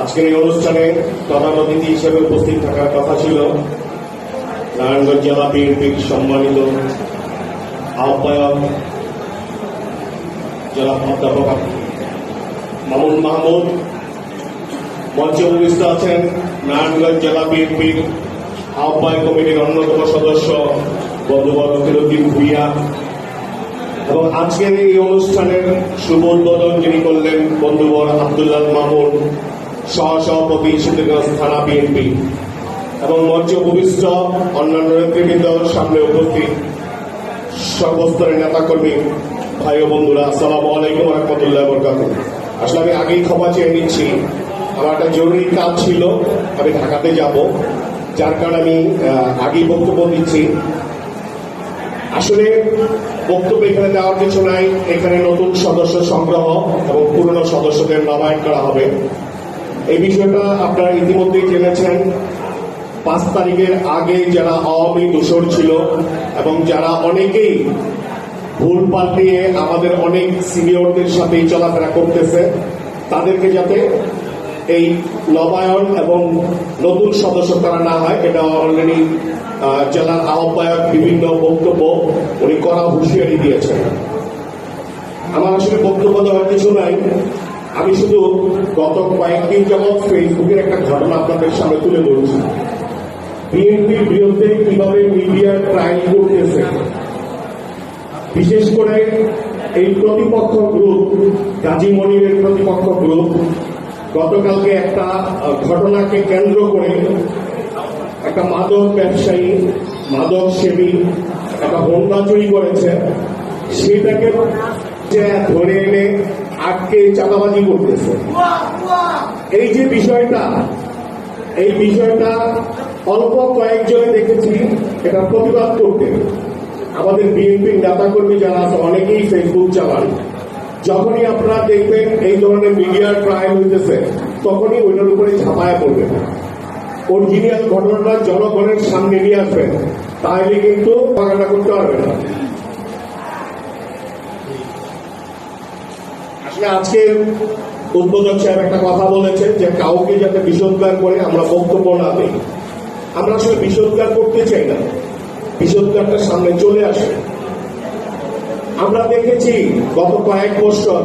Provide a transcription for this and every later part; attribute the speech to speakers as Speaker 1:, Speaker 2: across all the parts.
Speaker 1: আজকের এই অনুষ্ঠানে প্রধান অতিথি হিসেবে উপস্থিত থাকার কথা ছিল নারায়ণগঞ্জ জেলা বিএনপির সম্মানিত আহ্বায়ক জেলা অধ্যাপক মামুন মাহমুদ। মঞ্চে উপস্থিত আছেন নারায়ণগঞ্জ জেলা বিএনপির আহ্বায়ক কমিটির অন্যতম সদস্য বন্ধুবর্গ ফিরুদ্দিন ভুইয়া। এবং আজকের এই অনুষ্ঠানের শুভ উদ্বোধন যিনি করলেন বন্ধুবর আব্দুল্লাহ মামুন, সহসভাপতি সিদ্ধিরগঞ্জ থানা বিএনপি এবং মঞ্চে উপবিষ্ট অন্যান্য নেতৃবৃন্দ সামনে উপস্থিত সর্বস্তরের নেতাকর্মী ভাই ও বন্ধুরা, আসসালামু আলাইকুম রহমতুল্লাহ বরকাত আসলে আমি আগেই ক্ষমা চেয়ে নিচ্ছি। আমার একটা জরুরি কাজ ছিল, আমি ঢাকাতে যাব। যার কারণে আমি আগেই বক্তব্য দিচ্ছি। আসলে বক্তব্য এখানে দেওয়ার কিছু নাই। এখানে নতুন সদস্য সংগ্রহ এবং পুরনো সদস্যদের নবায়ন করা হবে। এই বিষয়টা আপনারা ইতিমধ্যেই জেনেছেন। পাঁচ তারিখের আগে যারা আওয়ামী দূষর ছিল এবং যারা অনেকেই ভুল পাল্টিয়ে আমাদের অনেক সিনিয়রদের সাথেই চলাফেরা করতেছে, তাদেরকে যাতে এই নবায়ন এবং নতুন সদস্য তারা না হয়, এটা অলরেডি জেলার আহ্বায়ক বিভিন্ন বক্তব্য উনি করা হুঁশিয়ারি দিয়েছেন। আমার আসলে বক্তব্য দেওয়ার কিছু নাই। আমি শুধু গত কয়েকদিন যাবৎ ফেসবুকের একটা ঘটনা আপনাদের সামনে তুলে ধরছি। বিএনপির বিরুদ্ধে কীভাবে মিডিয়া ট্রায়াল করতেছে। বিশেষ করে এই প্রতিপক্ষ গ্রুপ গাজী মনিরের প্রতিপক্ষ গ্রুপ গতকালকে একটা ঘটনাকে কেন্দ্র করে একটা মাদক ব্যবসায়ী, মাদক সেবী একটা হোন্ডা চুরি করেছে। সেটাকে ধরে এনে আটকে চাঁদাবাজি করতেছে। এই যে বিষয়টা, এই বিষয়টা অল্প কয়েকজনে দেখেছি, এটা প্রতিবাদ করতে। আমাদের বিএনপির নেতাকর্মী যারা আছে, অনেকেই ফেসবুক চালান। যখনই আপনারা দেখবেন এই ধরনের মিডিয়ার ট্রায়াল হইতেছে, তখনই ওইটার উপরে ঝাঁপায় পড়বেন অরিজিনাল ঘটনাটা জনগণের সামনে নিয়ে আসবেন তাহলে কিন্তু পাকাটা করতে পারবে না। আসলে আজকে উদ্বোধক সাহেব একটা কথা বলেছেন যে, কাউকে যাতে বিষোদ্গার করে আমরা বক্তব্য না দিই। আমরা আসলে বিষোদ্গার করতে চাই না। বিষোদ্গারটা সামনে চলে আসে আমরা দেখেছি গত কয়েক বছর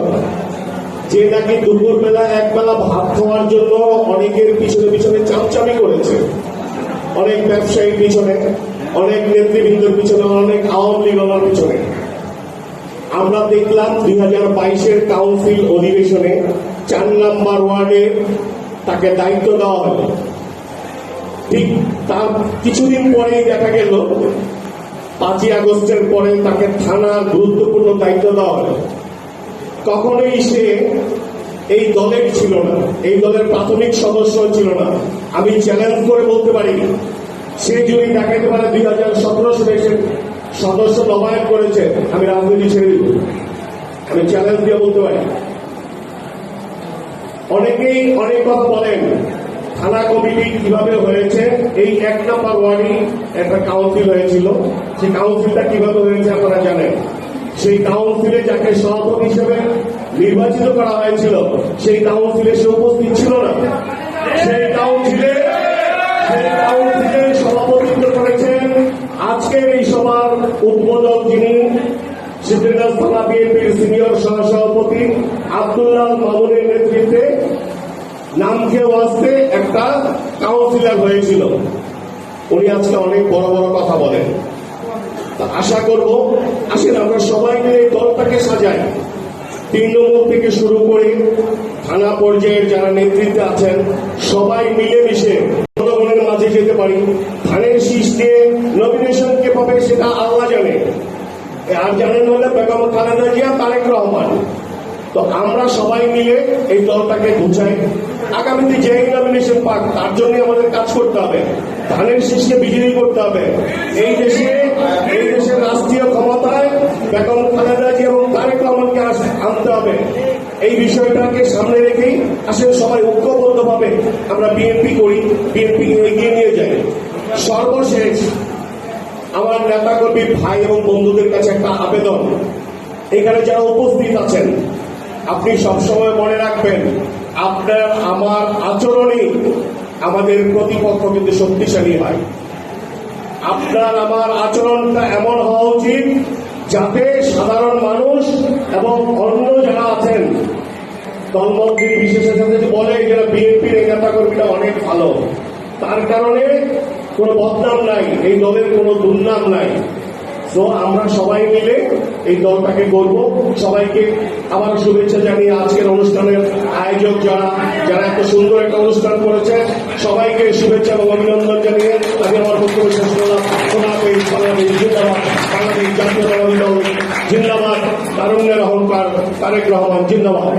Speaker 1: যে নাকি দুপুরবেলা একবেলা ভাত খাওয়ার জন্য অনেকের পিছনে পিছনে চামচামি করেছে। অনেক ব্যবসায়ীর পিছনে, অনেক নেতৃবৃন্দের পিছনে, অনেক আওয়ামী লীগের পিছনে। আমরা দেখলাম দুই হাজার বাইশের কাউন্সিল অধিবেশনে চার নাম্বার ওয়ার্ডে তাকে দায়িত্ব দেওয়া হলো। ঠিক তার কিছুদিন পরেই দেখা গেল পাঁচই আগস্টের পরে তাকে থানার গুরুত্বপূর্ণ দায়িত্ব দেওয়া হলো কখনোই সে এই দলের ছিল না, এই দলের প্রাথমিক সদস্য ছিল না। আমি চ্যালেঞ্জ করে বলতে পারি, সে যদি দেখাইতে পারে দুই হাজার সতেরো সালে সে সদস্য নবায়ন করেছে, আমি রাজনীতি ছেড়ে দিব। আমি চ্যালেঞ্জ দিয়ে বলতে পারি। অনেকেই অনেক কথা বলেন থানা কমিটি কীভাবে হয়েছে, এই এক নম্বর ওয়ার্ডে একটা কাউন্সিল হয়েছিল। সেই কাউন্সিলটা কীভাবে হয়েছে আপনারা জানেন? সেই কাউন্সিলে যাকে সভাপতি হিসেবে নির্বাচিত করা হয়েছিল, সেই কাউন্সিলে সে উপস্থিত ছিল না। সেই কাউন্সিলে সেই কাউন্সিলে সভাপতিত্ব করেছেন আজকের এই সভার উদ্বোধক যিনি সিদ্ধিরগঞ্জ থানা বিএনপির সিনিয়র সহসভাপতি আব্দুল্লাহ মামুনের নেতৃত্বে নামকে ওয়াস্তে একটা কাউন্সিলর হয়েছিল। উনি আজকে অনেক বড় বড় কথা বলেন। তা আশা করব, আসেন আমরা সবাই মিলে এই দলটাকে সাজাই। তৃণমূল থেকে শুরু করে থানা পর্যায়ের যারা নেতৃত্বে আছেন, সবাই মিলেমিশে জনগণের মাঝে যেতে পারি। ধানের শীষ দিয়ে নমিনেশন কে পাবে সেটা আল্লাহ জানে। আর জানেন হলে বেগম খালেদা জিয়া, তারেক রহমান। তো আমরা সবাই মিলে এই দলটাকে গুছাই। আগামীতে যে নমিনেশন পাক, তার জন্য আমাদের কাজ করতে হবে। ধানের শীষকে বিজয়ী করতে হবে। এই দেশে, এই দেশের রাষ্ট্রীয় ক্ষমতায় বেগম খালেদা জিয়া এবং তারেক রহমানকে আনতে হবে। এই বিষয়টাকে সামনে রেখেই আসলে সবাই ঐক্যবদ্ধ ভাবে আমরা বিএনপি করি, বিএনপি এগিয়ে নিয়ে যাই। সর্বশেষ, আমার নেতাকর্মী ভাই এবং বন্ধুদের কাছে একটা আবেদন। এখানে যারা উপস্থিত আছেন, আপনি সবসময় মনে রাখবেন আপনার আমার আচরণই আমাদের প্রতিপক্ষ কিন্তু শক্তিশালী হয়। আপনার আমার আচরণটা এমন হওয়া উচিত যাতে সাধারণ মানুষ এবং অন্য যারা আছেন দলমন্ত্রী বিশেষের সাথে বলে যারা বিএনপির এই নেতা কর্মীরা অনেক ভালো, তার কারণে কোনো বদনাম নাই, এই দলের কোনো দুর্নাম নাই। তো আমরা সবাই মিলে এই দলটাকে করব সবাইকে আমার শুভেচ্ছা জানিয়ে আজকের অনুষ্ঠানের আয়োজক যারা যারা এত সুন্দর একটা অনুষ্ঠান করেছে, সবাইকে শুভেচ্ছা এবং অভিনন্দন জানিয়ে আমি আমার বক্তব্য শেষ করলাম। বাংলাদেশ জাতীয়তাবাদী দল, জিন্দাবাদ, তারুণ্যের অহংকার, তারেক রহমান, জিন্দাবাদ।